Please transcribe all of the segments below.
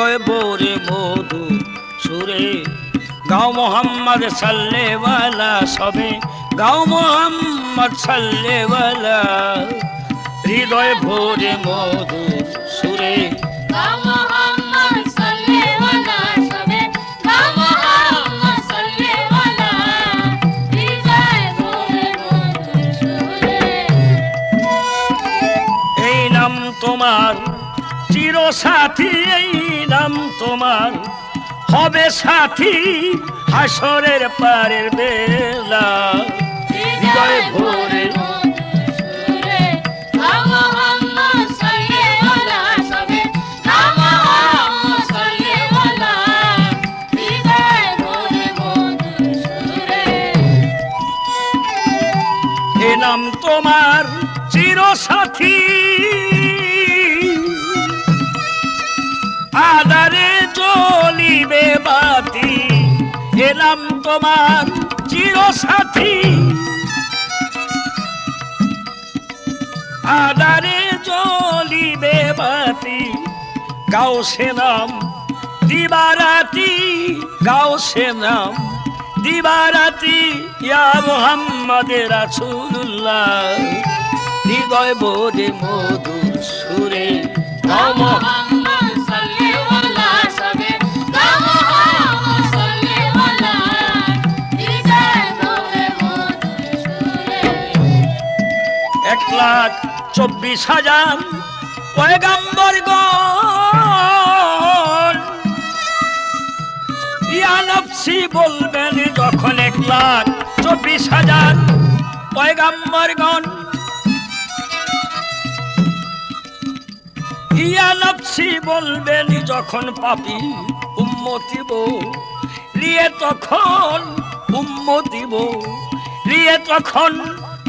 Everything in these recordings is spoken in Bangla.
হৃদয় বোরে মধু সুরে। গাও মোহাম্মদ সাল্লেওয়ালা সবে। গাও মোহাম্মদ সাল্লেওয়ালা। হৃদয় ভোরে মধু সুরে। মোহাম্মদ সাল্লাল্লাহু সবে। মোহাম্মদ সাল্লাল্লাহু হৃদয় ভরে মধুর সুরে। এই নাম তোমার চির সাথী এই নাম তোমার। হবে সাথী হাসরের পারের বেলা। হৃদয় ভরে সুরে মোহাম্মদ সাল্লাল্লাহু আদারে জ্বলিবে বাতি। এ নাম তোমার চির সাথী আদারে জ্বলিবে বাতি। গাও সে নাম দিবারাতি, গাও সে নাম দিবারাতি। ইয়া মোহাম্মদ রাসূলুল্লাহ। হৃদয় বোধে মধুর লাখ চব্বিশ হাজার পয়গাম্বর গণ। ইয়া বলবেন যখন এক লাখ চব্বিশ হাজার পয়গাম্বর গণ। ইয়া নফসি বলবেন যখন পাপি উম্মতিব লিয়ে তখন উম্মতিব লিয়ে তখন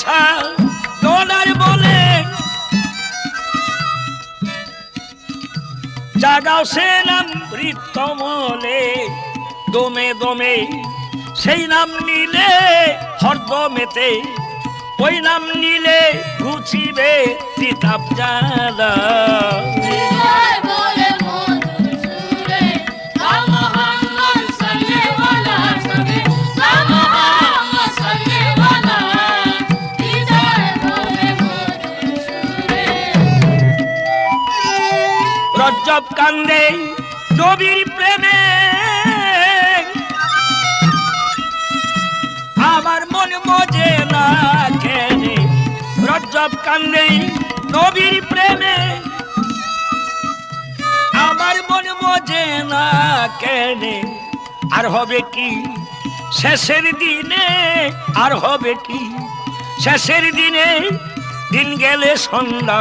শাহ দোলার বলে। জাগাও সে নাম বৃত্তমলে দমে দমে। সেই নাম নিলে হরদমেতে ওই নাম নিলে ঘুচিবে তিতাব জালা রজ্জব কান্দে নবীর প্রেমে। আমার মন মজে না কেনে রজ্জব কান্দে নবীর প্রেমে। আমার মন মজে না কেনে, আর হবে কি শেষের দিনে, আর হবে কি শেষের দিনে, দিন গেলে সন্ধ্যা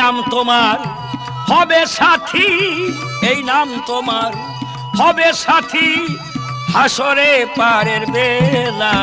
নাম তোমার। হবে সাথী এই নাম তোমার। হবে সাথী হাসরে পারের বেলা।